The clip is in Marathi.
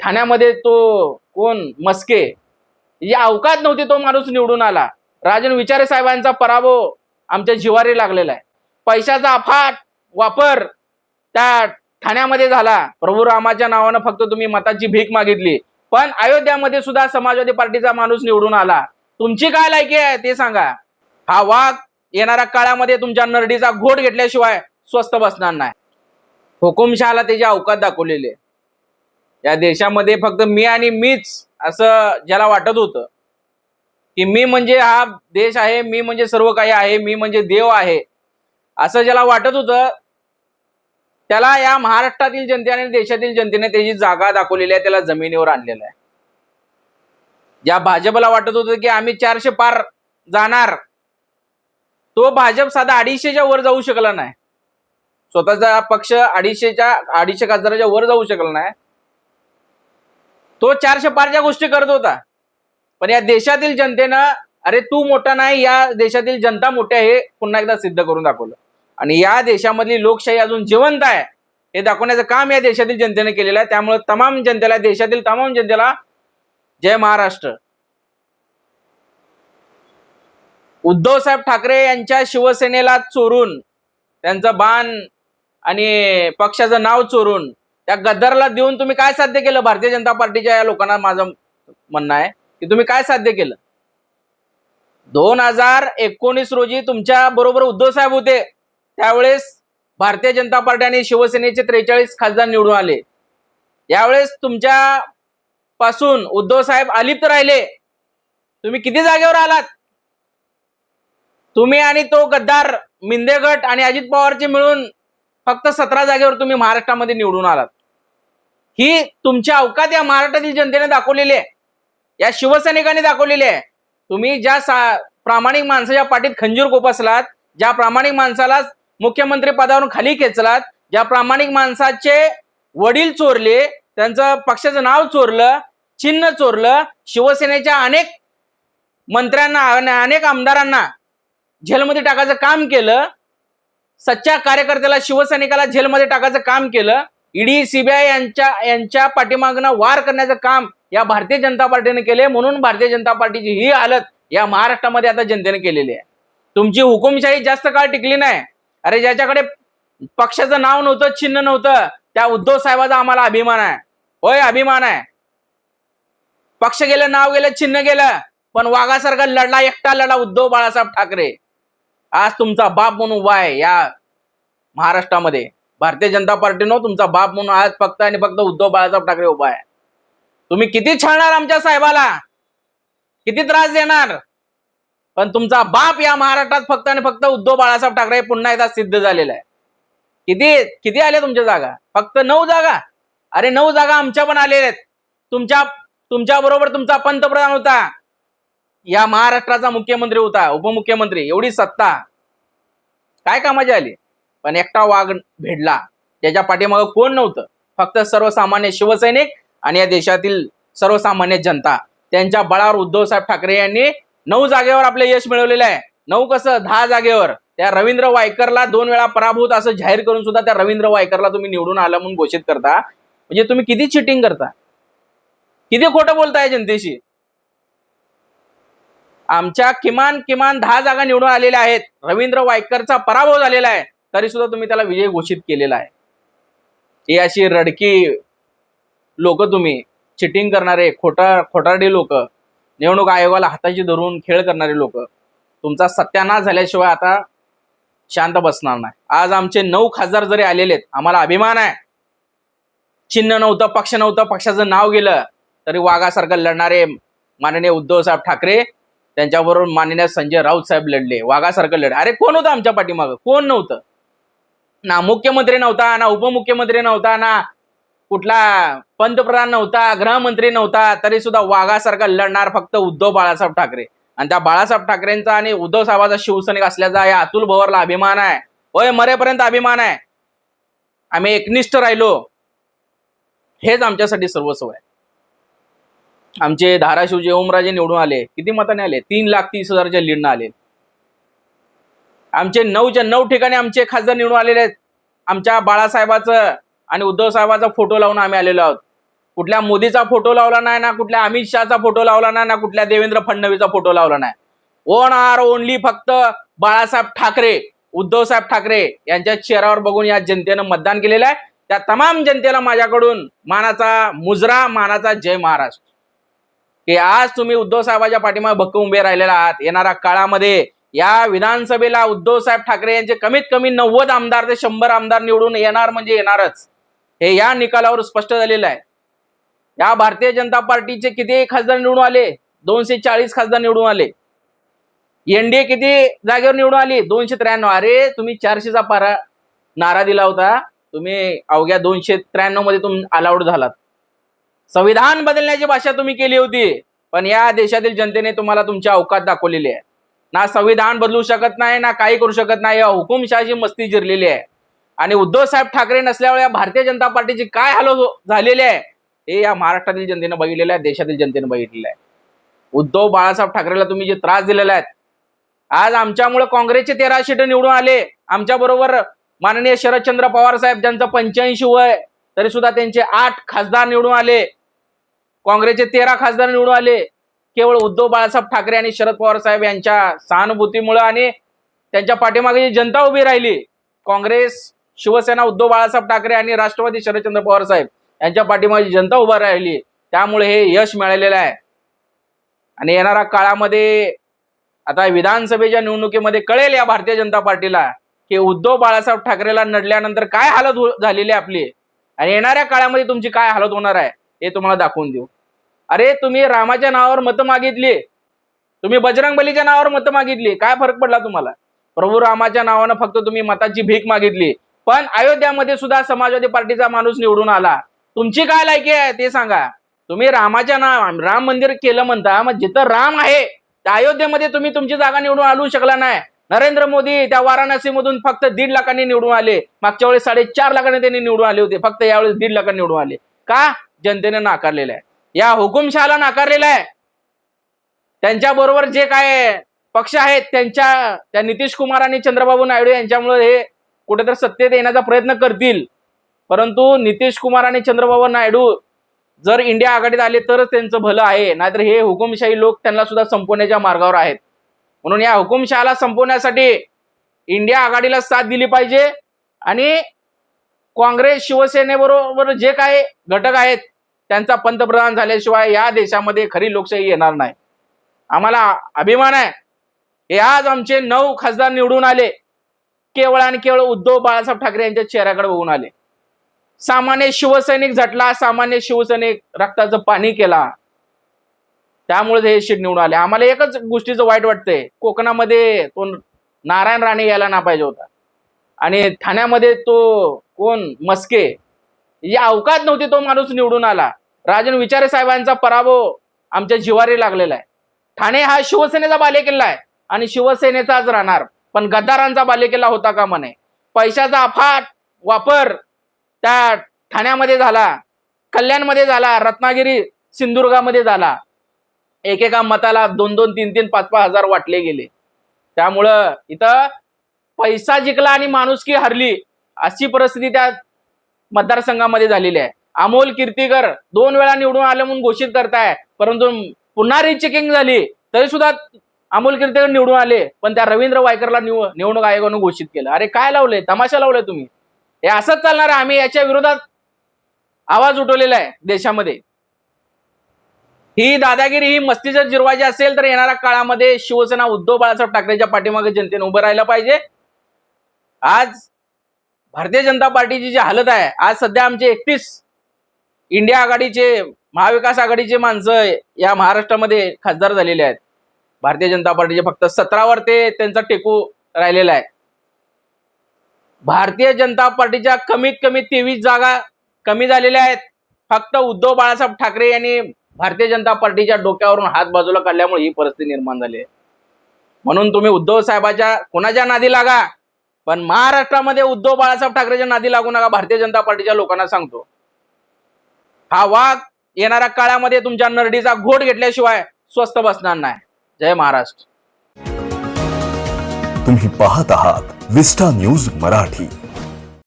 ठाण्यामध्ये तो कोण? मस्के. जी अवकात नव्हती तो माणूस निवडून आला. राजन विचारे साहेबांचा पराभव आमच्या जिवारी लागलेला आहे. पैशाचा अफाट वापर त्या ठाण्यामध्ये झाला. प्रभू रामाच्या नावानं फक्त तुम्ही मताची भीक मागितली. पण अयोध्यामध्ये सुद्धा समाजवादी पार्टीचा माणूस निवडून आला. तुमची काय लायकी आहे ते सांगा. हा वाघ येणाऱ्या काळामध्ये तुमच्या नरडीचा घोट घेतल्याशिवाय स्वस्त बसणार नाही. हुकुमशहाला त्याची अवकात दाखवलेली. आहे या देशामध्ये फक्त मी आणि मीच असं ज्याला वाटत होतं. की मी म्हणजे हा देश आहे मी म्हणजे सर्व काही आहे मी म्हणजे देव आहे असं ज्याला वाटत होतं त्याला या महाराष्ट्रातील जनते आणि देशातील जनतेने त्याची जागा दाखवलेली आहे त्याला जमिनीवर आणलेलं आहे. ज्या भाजपला वाटत होतं की आम्ही चारशे पार जाणार तो भाजप साधा अडीचशेच्या वर जाऊ शकला नाही. स्वतःचा पक्ष अडीचशेच्या अडीचशे खासदाराच्या वर जाऊ शकला नाही. तो चारशे पारच्या गोष्टी करत होता. पण या देशातील जनतेनं अरे तू मोठा नाही या देशातील जनता मोठी आहे हे पुन्हा एकदा सिद्ध करून दाखवलं. आणि या देशामधली लोकशाही अजून जिवंत आहे हे दाखवण्याचं काम या देशातील जनतेने केलेलं आहे. त्यामुळे तमाम जनतेला देशातील तमाम जनतेला जय महाराष्ट्र. उद्धव साहेब ठाकरे यांच्या शिवसेनेला चोरून त्यांचं बाण आणि पक्षाचं नाव चोरून त्या गद्दारला देऊन तुम्ही काय साध्य केलं? भारतीय जनता पार्टीच्या या लोकांना माझं म्हणणं आहे की तुम्ही काय साध्य केलं? दोन हजार एकोणीस रोजी तुमच्या बरोबर उद्धव साहेब होते. त्यावेळेस भारतीय जनता पार्टी आणि शिवसेनेचे त्रेचाळीस खासदार निवडून आले. यावेळेस तुमच्या पासून उद्धव साहेब अलिप्त राहिले. तुम्ही किती जागेवर आलात? तुम्ही आणि तो गद्दार मिंदे गट आणि अजित पवारचे मिळून फक्त सतरा जागेवर तुम्ही महाराष्ट्रामध्ये निवडून आलात. ही तुमच्या अवकात या महाराष्ट्रातील जनतेने दाखवलेली आहे. या शिवसैनिकांनी दाखवलेली आहे. तुम्ही ज्या सा प्रामाणिक माणसाच्या पाठीत खंजीर कोपसलात ज्या प्रामाणिक माणसाला मुख्यमंत्री पदावरून खाली खेचलात ज्या प्रामाणिक माणसाचे वडील चोरले त्यांचं पक्षाचं नाव चोरलं चिन्ह चोरलं शिवसेनेच्या अनेक मंत्र्यांना अनेक आमदारांना झेलमध्ये टाकायचं काम केलं सच्च्या कार्यकर्त्याला शिवसैनिकाला झेलमध्ये टाकायचं काम केलं ईडी सीबीआय यांच्या यांच्या पाठीमागनं वार करण्याचं काम या भारतीय जनता पार्टीने केले म्हणून भारतीय जनता पार्टीची ही हालत या महाराष्ट्रामध्ये आता जनतेने केलेली आहे. तुमची हुकुमशाही जास्त काळ टिकली नाही. अरे ज्याच्याकडे पक्षाचं नाव नव्हतं चिन्ह नव्हतं त्या उद्धव साहेबाचा आम्हाला अभिमान आहे. होय अभिमान आहे. पक्ष गेलं नाव गेलं चिन्ह गेलं पण वाघासारखा लढला एकटा लढा उद्धव बाळासाहेब ठाकरे. आज तुमचा बाप म्हणून उभा आहे या महाराष्ट्रामध्ये. भारतीय जनता पार्टीनं तुमचा बाप म्हणून आज फक्त आणि फक्त उद्धव बाळासाहेब ठाकरे उभा आहे. तुम्ही किती छळणार आमच्या साहेबाला? किती त्रास देणार? पण तुमचा बाप या महाराष्ट्रात फक्त आणि फक्त उद्धव बाळासाहेब ठाकरे पुन्हा एकदा सिद्ध झालेला आहे. किती किती आले तुमच्या जागा? फक्त नऊ जागा? अरे नऊ जागा आमच्या पण आलेल्या आहेत. तुमच्या तुमच्या बरोबर तुमचा पंतप्रधान होता. या महाराष्ट्राचा मुख्यमंत्री होता उपमुख्यमंत्री एवढी सत्ता. काय कामाची आली? पण एकटा वाघ भेडला. त्याच्या पाठीमागं कोण नव्हतं? फक्त सर्वसामान्य शिवसैनिक आणि या देशातील सर्वसामान्य जनता. त्यांच्या बळावर उद्धवसाहेब ठाकरे यांनी नऊ जागेवर आपले यश मिळवलेलं आहे. नऊ कसं? दहा जागेवर. त्या रवींद्र वायकरला दोन वेळा पराभूत असं जाहीर करून सुद्धा त्या रवींद्र वायकरला तुम्ही निवडून आलं म्हणून घोषित करता. म्हणजे तुम्ही किती चिटिंग करता? किती खोटं बोलताय जनतेशी? आमच्या किमान किमान दहा जागा निवडून आलेल्या आहेत. रवींद्र वायकरचा पराभव झालेला आहे. तरी सुद्धा तुम्ही त्याला विजय घोषित केलेला आहे. ही अशी रडकी लोक तुम्ही चिटिंग करणारे खोटा खोटारडी लोक निवडणूक आयोगाला हाताची धरून खेळ करणारे लोक तुमचा सत्यानाश झाल्याशिवाय आता शांत बसणार नाही. आज आमचे नऊ खासदार जरी आलेले आहेत आम्हाला अभिमान आहे. चिन्ह नव्हतं पक्ष नव्हतं पक्षाचं नाव गेलं तरी वाघासारखं लढणारे माननीय उद्धव साहेब ठाकरे त्यांच्याबरोबर माननीय संजय राऊत साहेब लढले वाघासारखं लढले अरे कोण होतं आमच्या पाठीमागं? कोण नव्हतं? ना मुख्यमंत्री नव्हता ना उपमुख्यमंत्री नव्हता ना कुठला पंतप्रधान नव्हता गृहमंत्री नव्हता तरी सुद्धा वाघासारखा लढणार फक्त उद्धव बाळासाहेब ठाकरे. आणि त्या बाळासाहेब ठाकरेंचा आणि उद्धव साहेबाचा शिवसैनिक असल्याचा या अतुल भवरला अभिमान आहे. होय मरेपर्यंत अभिमान आहे. आम्ही एकनिष्ठ राहिलो. हेच आमच्यासाठी सर्वस्व आहे. आमचे धाराशिवचे ओमराजे निवडून आले. किती मताने आले? तीन लाख तीस हजारच्या लीडनं आले. आमचे नऊच्या नऊ ठिकाणी आमचे खासदार निवडून आलेले आहेत. आमच्या बाळासाहेबाचं आणि उद्धव साहेबाचा फोटो लावून आम्ही आलेलो आहोत. कुठल्या मोदीचा फोटो लावला नाही ना कुठल्या अमित शहाचा फोटो लावला नाही ना कुठल्या देवेंद्र फडणवीसचा फोटो लावला नाही. ओन आर ओनली फक्त बाळासाहेब ठाकरे उद्धव साहेब ठाकरे यांच्या चेहऱ्यावर बघून या जनतेनं मतदान केलेलं आहे. त्या तमाम जनतेला माझ्याकडून मानाचा मुजरा मानाचा जय महाराष्ट्र. की आज तुम्ही उद्धव साहेबाच्या पाठीमागे भक्कम उभे राहिलेला आहात. येणाऱ्या काळामध्ये या विधानसभेला उद्धव साहेब ठाकरे यांचे कमीत कमी नव्वद आमदार ते शंभर आमदार निवडून येणार म्हणजे येणारच. हे या निकालावर स्पष्ट झालेलं आहे. या भारतीय जनता पार्टीचे किती खासदार निवडून आले? दोनशे चाळीस खासदार निवडून आले. एनडीए किती जागेवर निवडून आली? दोनशे त्र्याण्णव. अरे तुम्ही चारशेचा पारा नारा दिला होता. तुम्ही अवघ्या दोनशे त्र्याण्णवमध्ये तुम्ही अलाउड झालात. संविधान बदलण्याची भाषा तुम्ही केली होती. पण या देशातील जनतेने तुम्हाला तुमच्या अवकात दाखवलेली आहे. ना संविधान बदलू शकत नाही ना काही करू शकत नाही या हुकुमशहाची मस्ती जिरलेली आहे. आणि उद्धव साहेब ठाकरे नसल्यामुळे या भारतीय जनता पार्टीची काय हाल हो- झालेली आहे? हे या महाराष्ट्रातील जनतेनं बघितलेलं आहे देशातील जनतेनं बघितलेलं आहे. उद्धव बाळासाहेब ठाकरेला तुम्ही जे त्रास दिलेला आहेत आज आमच्यामुळे काँग्रेसचे तेरा सीट निवडून आले. आमच्या बरोबर माननीय शरदचंद्र पवार साहेब ज्यांचं पंच्याऐंशी वय तरी सुद्धा त्यांचे आठ खासदार निवडून आले. काँग्रेसचे तेरा खासदार निवडून आले. केवळ उद्धव बाळासाहेब ठाकरे आणि शरद पवार साहेब यांच्या सहानुभूतीमुळे आणि त्यांच्या पाठीमागे जी जनता उभी राहिली काँग्रेस शिवसेना उद्धव बाळासाहेब ठाकरे आणि राष्ट्रवादी शरदचंद्र पवार साहेब यांच्या पाठीमागे जी जनता उभा राहिली त्यामुळे हे यश मिळालेलं आहे. आणि येणाऱ्या काळामध्ये आता विधानसभेच्या निवडणुकीमध्ये कळेल या भारतीय जनता पार्टीला की उद्धव बाळासाहेब ठाकरेला नडल्यानंतर काय हालत हो-, झालेली आहे आपली. आणि येणाऱ्या काळामध्ये तुमची काय हालत होणार आहे हे तुम्हाला दाखवून देऊ. अरे तुम्ही रामाच्या नावावर मतं मागितली. तुम्ही बजरंग बलीच्या नावावर मतं मागितली. काय फरक पडला तुम्हाला? प्रभू रामाच्या नावानं फक्त तुम्ही मताची भीक मागितली. पण अयोध्यामध्ये सुद्धा समाजवादी पार्टीचा माणूस निवडून आला. तुमची काय लायकी आहे ते सांगा. तुम्ही रामाच्या नाव राम मंदिर केलं म्हणता मग जिथं राम आहे त्या अयोध्येमध्ये तुम्ही तुमची जागा निवडून आणू शकला नाही. नरेंद्र मोदी त्या वाराणसीमधून फक्त दीड लाखांनी निवडून आले. मागच्या वेळेस साडेचार लाखांनी त्यांनी निवडून आले होते. फक्त यावेळेस दीड लाखांनी निवडून आले. का? जनतेने नाकारलेलं आहे. या हुकुमशाला नाकारलेला आहे. त्यांच्या बरोबर जे काय पक्ष आहेत त्यांच्या त्या नितीश कुमार आणि चंद्रबाबू नायडू यांच्यामुळे हे कुठेतरी सत्तेत येण्याचा प्रयत्न करतील. परंतु नितीश कुमार आणि चंद्रबाबू नायडू जर इंडिया आघाडीत आले तरच त्यांचं भलं आहे. नाहीतर हे हुकुमशाही लोक त्यांना सुद्धा संपवण्याच्या मार्गावर आहेत. म्हणून या हुकुमशहाला संपवण्यासाठी इंडिया आघाडीला साथ दिली पाहिजे आणि काँग्रेस शिवसेनेबरोबर जे काही घटक आहेत त्यांचा पंतप्रधान झाल्याशिवाय या देशामध्ये खरी लोकशाही येणार नाही. आम्हाला अभिमान आहे. हे आज आमचे नऊ खासदार निवडून आले. केवळ आणि केवळ उद्धव बाळासाहेब ठाकरे यांच्या चेहऱ्याकडे बघून आले. सामान्य शिवसैनिक झटला सामान्य शिवसैनिक रक्ताचं पाणी केला. त्यामुळे हे शीट निवडून आले. आम्हाला एकच गोष्टीचं वाईट वाटतंय. कोकणामध्ये तो नारायण राणे यायला ना पाहिजे होता. आणि ठाण्यामध्ये तो कोण? मस्के. या अवकात नव्हती तो माणूस निवडून आला. राजन विचारे साहेबांचा पराभव आमच्या जिवारी लागलेला आहे. ठाणे हा शिवसेनेचा बालेकिल्ला आहे आणि शिवसेनेचाच राहणार. पण गद्दारांचा बालेकिल्ला होता का म्हणे? पैशाचा अफाट वापर त्या ठाण्यामध्ये झाला. कल्याणमध्ये झाला. रत्नागिरी सिंधुदुर्गामध्ये झाला. एकेका मताला दोन दोन तीन तीन पाच पाच हजार वाटले गेले. त्यामुळं इथं पैसा जिंकला आणि माणुसकी हरली अशी परिस्थिती त्या मतदारसंघामध्ये झालेली आहे. अमोल कीर्तीकर दोन वेळा निवडून आले म्हणून घोषित करताय. परंतु पुन्हा रिचेकिंग झाली तरी सुद्धा अमोल कीर्तीकर निवडून आले पण त्या रवींद्र वायकरला निव निवडणूक आयोगानं घोषित केलं. अरे काय लावलंय? तमाशा लावलाय तुम्ही. हे असंच चालणार आहे. आम्ही याच्या विरोधात आवाज उठवलेला आहे देशामध्ये. ही दादागिरी ही जर जिरवायची असेल तर येणाऱ्या काळामध्ये शिवसेना उद्धव बाळासाहेब ठाकरेच्या पाठीमागे जनतेने उभं राहायला पाहिजे. आज भारतीय जनता पार्टीची जी हालत आहे आज सध्या आमचे एकतीस इंडिया आघाडीचे महाविकास आघाडीचे माणसं या महाराष्ट्रामध्ये खासदार झालेले आहेत. भारतीय जनता पार्टीचे फक्त सतरावर ते त्यांचा टेकू राहिलेला आहे. भारतीय जनता पार्टीच्या कमीत कमी तेवीस जागा कमी झालेल्या आहेत. फक्त उद्धव बाळासाहेब ठाकरे यांनी भारतीय जनता पार्टीच्या डोक्यावरून हात बाजूला काढल्यामुळे ही परिस्थिती निर्माण झाली आहे. म्हणून तुम्ही उद्धव साहेबाच्या कोणाच्या नादी लागा? पण महाराष्ट्रामध्ये उद्धव बाळासाहेब ठाकरेच्या नादी लागू नका भारतीय जनता पार्टीच्या लोकांना सांगतो. हा वाघ येणाऱ्या काळामध्ये तुमच्या नरडीचा घोट घेतल्याशिवाय स्वस्त बसणार नाही. जय महाराष्ट्र. तुम्ही पाहत आहात विस्टा न्यूज मराठी.